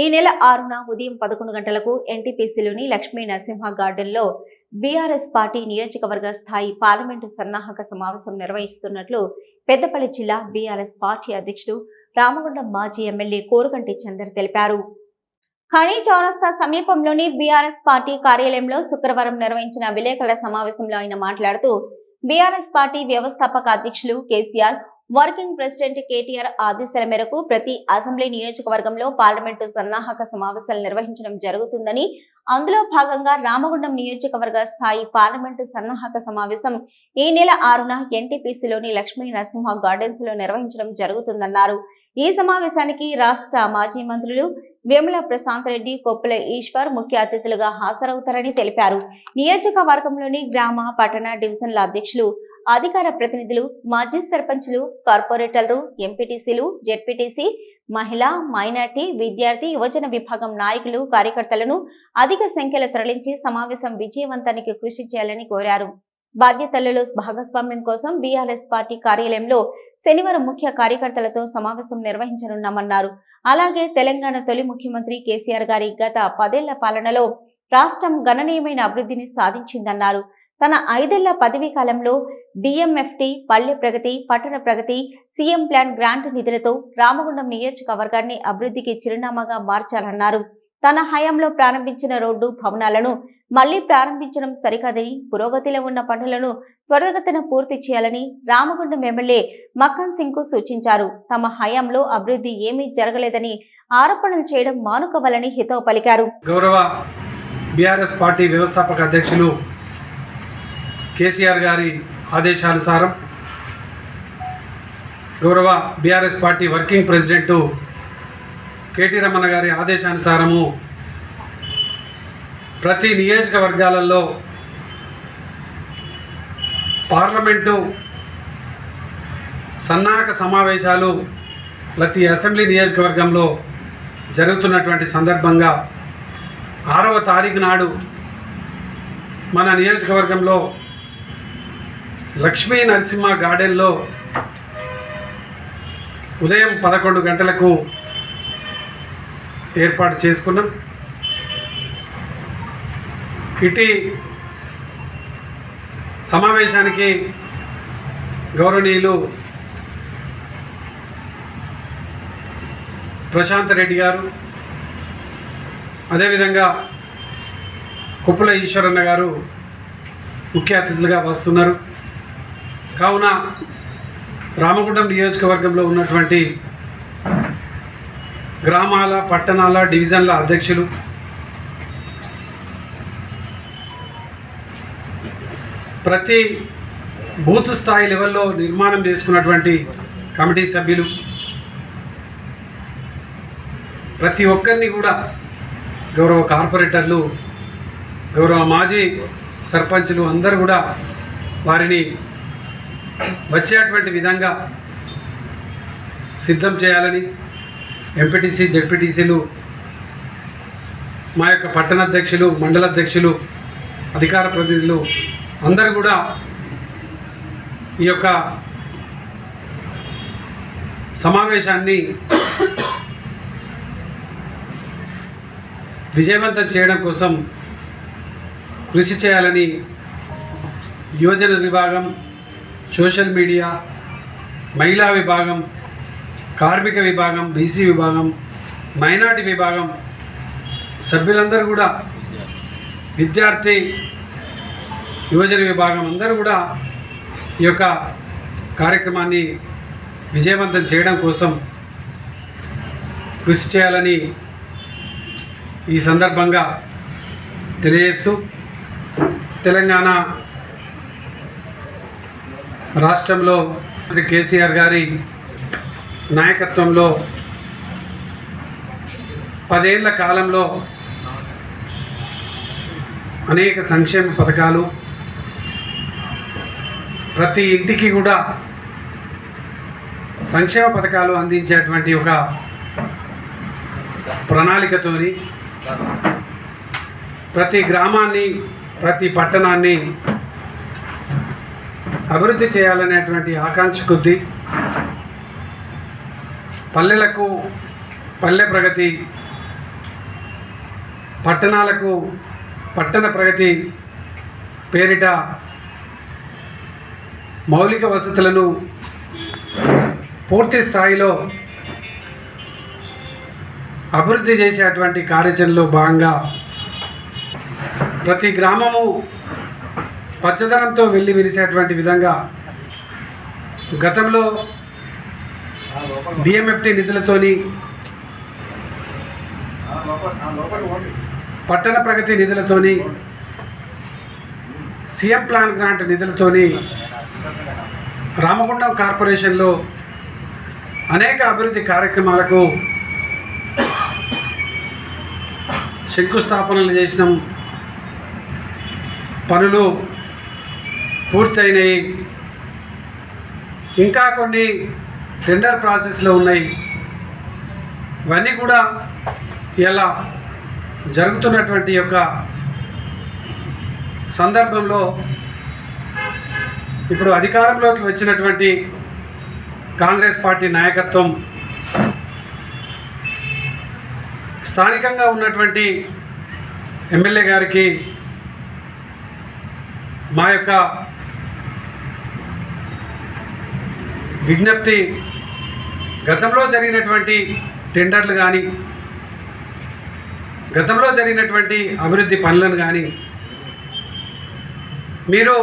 ఈ నెల ఆరున ఉదయం పదకొండు గంటలకు ఎన్టీపీసీలోని లక్ష్మీ నరసింహ గార్డెన్లో బీఆర్ఎస్ పార్టీ నియోజకవర్గ స్థాయి పార్లమెంటు సన్నాహక సమావేశం నిర్వహిస్తున్నట్లు పెద్దపల్లి జిల్లా బీఆర్ఎస్ పార్టీ అధ్యక్షుడు రామగుండం మాజీ ఎమ్మెల్యే కోరుగంటి చందర్ తెలిపారు. ఖనీ చౌరస్తా సమీపంలోని బీఆర్ఎస్ పార్టీ కార్యాలయంలో శుక్రవారం నిర్వహించిన విలేకరుల సమావేశంలో ఆయన మాట్లాడుతూ బీఆర్ఎస్ పార్టీ వ్యవస్థాపక అధ్యక్షులు కేసీఆర్ వర్కింగ్ ప్రెసిడెంట్ కేటీఆర్ ఆదేశాల మేరకు ప్రతి అసెంబ్లీ నియోజకవర్గంలో పార్లమెంటు సన్నాహక సమావేశాలు నిర్వహించడం జరుగుతుందని అందులో భాగంగా రామగుండం నియోజకవర్గ స్థాయి పార్లమెంటు సన్నాహక సమావేశం ఈ నెల ఆరున ఎన్టీపీసీలోని లక్ష్మీ నరసింహ గార్డెన్స్లో నిర్వహించడం జరుగుతుందన్నారు. ఈ సమావేశానికి రాష్ట్ర మాజీ మంత్రులు వేముల ప్రశాంత్ రెడ్డి కొప్పుల ఈశ్వర్ ముఖ్య అతిథులుగా హాజరవుతారని తెలిపారు. నియోజకవర్గంలోని గ్రామ పట్టణ డివిజన్ల అధ్యక్షులు అధికార ప్రతినిధులు మాజీ సర్పంచులు కార్పొరేటర్లు ఎంపీటీసీలు జెడ్పీటీసీ మహిళా మైనార్టీ విద్యార్థి యువజన విభాగం నాయకులు కార్యకర్తలను అధిక సంఖ్యలో తరలించి సమావేశం విజయవంతానికి కృషి చేయాలని కోరారు. బాధ్యతలలో భాగస్వామ్యం కోసం బీఆర్ఎస్ పార్టీ కార్యాలయంలో శనివారం ముఖ్య కార్యకర్తలతో సమావేశం నిర్వహించనున్నామన్నారు. అలాగే తెలంగాణ తొలి ముఖ్యమంత్రి కేసీఆర్ గారి గత పదేళ్ళ పాలనలో రాష్ట్రం గణనీయమైన అభివృద్ధిని సాధించిందన్నారు. తన ఐదేళ్ళ పదవీ కాలంలో డిఎంఎఫ్టి పల్లె ప్రగతి పట్టణ ప్రగతి సీఎం ప్లాన్ గ్రాంట్ నిధులతో రామగుండం నియోజకవర్గాన్ని అభివృద్ధికి చిరునామాగా మార్చాలన్నారు. తన హయాంలో ప్రారంభించిన రోడ్డు భవనాలను మళ్ళీ ప్రారంభించడం సరికాదని పురోగతిలో ఉన్న పనులను త్వరగతిన పూర్తి చేయాలని రామగుండం ఎమ్మెల్యే మక్కన్ సింగ్కు సూచించారు. తమ హయాంలో అభివృద్ధి ఏమీ జరగలేదని ఆరోపణలు చేయడం మానుకోవాలని హితవు పలికారు. గౌరవ బీఆర్ఎస్ పార్టీ వ్యవస్థాపక అధ్యక్షులు కేసీఆర్ గారి ఆదేశానుసారం గౌరవ BRS party working president KT Ramana గారి ఆదేశానుసారము ప్రతి నియోజకవర్గాలలో పార్లమెంటు సన్నాహక సమావేశాలు ప్రతి అసెంబ్లీ నియోజకవర్గంలో జరుగుతున్నటువంటి సందర్భంగా ఆరవ తారీఖు నాడు మన నియోజకవర్గంలో లక్ష్మీ నరసింహ గార్డెన్లో ఉదయం పదకొండు గంటలకు ఏర్పాటు చేసుకున్నాం. ఇటీ సమావేశానికి గౌరవనీయులు ప్రశాంత్ రెడ్డి గారు అదేవిధంగా కుప్పల ఈశ్వరన్న గారు ముఖ్య అతిథులుగా వస్తున్నారు. కావున రామగుండం నియోజకవర్గంలో ఉన్నటువంటి గ్రామాల పట్టణాల డివిజన్ల అధ్యక్షులు ప్రతి బూత్ స్థాయి లెవెల్లో నిర్మాణం చేసుకున్నటువంటి కమిటీ సభ్యులు ప్రతి ఒక్కరిని కూడా గౌరవ కార్పొరేటర్లు గౌరవ మాజీ సర్పంచులు అందరూ కూడా వారిని వచ్చేటువంటి విధంగా సిద్ధం చేయాలని ఎంపీటీసీ జెడ్పీటీసీలు మా యొక్క పట్టణ అధ్యక్షులు మండల అధ్యక్షులు అధికార ప్రతినిధులు అందరూ కూడా ఈ యొక్క సమావేశాన్ని విజయవంతం చేయడం కోసం కృషి చేయాలని యువజన విభాగం సోషల్ మీడియా మహిళా విభాగం కార్మిక విభాగం బీసీ విభాగం మైనార్టీ విభాగం సభ్యులందరూ కూడా విద్యార్థి యువజన విభాగం అందరూ కూడా ఈ యొక్క కార్యక్రమాన్ని విజయవంతం చేయడం కోసం కృషి చేయాలని ఈ సందర్భంగా తెలియజేస్తూ తెలంగాణ రాష్ట్రంలో శ్రీ కేసీఆర్ గారి నాయకత్వంలో పదేళ్ళ కాలంలో అనేక సంక్షేమ పథకాలు ప్రతి ఇంటికి కూడా సంక్షేమ పథకాలు అందించేటువంటి ఒక ప్రణాళికతోని ప్రతి గ్రామాన్ని ప్రతి పట్టణాన్ని అభివృద్ధి చేయాలనేటువంటి ఆకాంక్ష కొద్దీ పల్లెలకు పల్లె ప్రగతి పట్టణాలకు పట్టణ ప్రగతి పేరిట మౌలిక వసతులను పూర్తి స్థాయిలో అభివృద్ధి చేసేటువంటి కార్యాచరణలో భాగంగా ప్రతి గ్రామము పచ్చదనంతో వెళ్ళి విరిసేటువంటి విధంగా గతంలో డిఎంఎఫ్టీ నిధులతోని పట్టణ ప్రగతి నిధులతోని సీఎం ప్లాన్ గ్రాంట్ నిధులతోని రామగుండం కార్పొరేషన్లో అనేక అభివృద్ధి కార్యక్రమాలకు శంకుస్థాపనలు చేసిన. పనులు పూర్తయినాయి. ఇంకా కొన్ని టెండర్ ప్రాసెస్లో ఉన్నాయి. ఇవన్నీ కూడా ఇలా జరుగుతున్నటువంటి యొక్క సందర్భంలో ఇప్పుడు అధికారంలోకి వచ్చినటువంటి కాంగ్రెస్ పార్టీ నాయకత్వం స్థానికంగా ఉన్నటువంటి ఎమ్మెల్యే గారికి మా యొక్క విజ్ఞప్తి. గతంలో జరిగినటువంటి టెండర్లు కానీ గతంలో జరిగినటువంటి అభివృద్ధి పనులను కానీ మీరు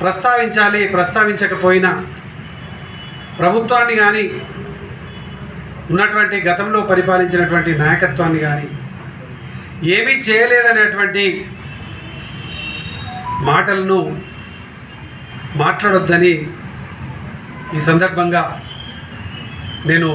ప్రస్తావించాలి ప్రస్తావించకపోయినా ప్రభుత్వాన్ని కానీ ఉన్నటువంటి గతంలో పరిపాలించినటువంటి నాయకత్వాన్ని కానీ ఏమీ చేయలేదనేటువంటి మాటలను మాట్లాడొద్దని ఈ సందర్భంగా నేను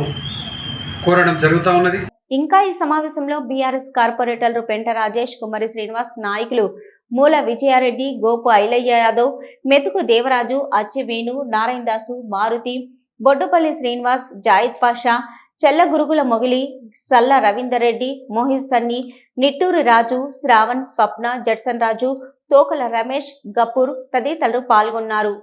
కోరడం జరుగుతూ ఉన్నది. ఇంకా ఈ సమావేశంలో బీఆర్ఎస్ కార్పొరేటర్లు పెంట రాజేష్ కుమారి శ్రీనివాస్ నాయకులు మూల విజయారెడ్డి గోపు ఐలయ్య యాదవ్ మెతుకు దేవరాజు అచ్చివేణు నారాయణ దాసు మారుతి బొడ్డుపల్లి శ్రీనివాస్ జాయిద్ పాషా చెల్ల గురుగుల మొగిలి సల్ల రవీందర్ రెడ్డి మోహిత్ సన్ని నిట్టూరు రాజు శ్రావణ్ స్వప్న జడ్సన్ రాజు తోకల రమేష్ గపూర్ తదితరులు పాల్గొన్నారు.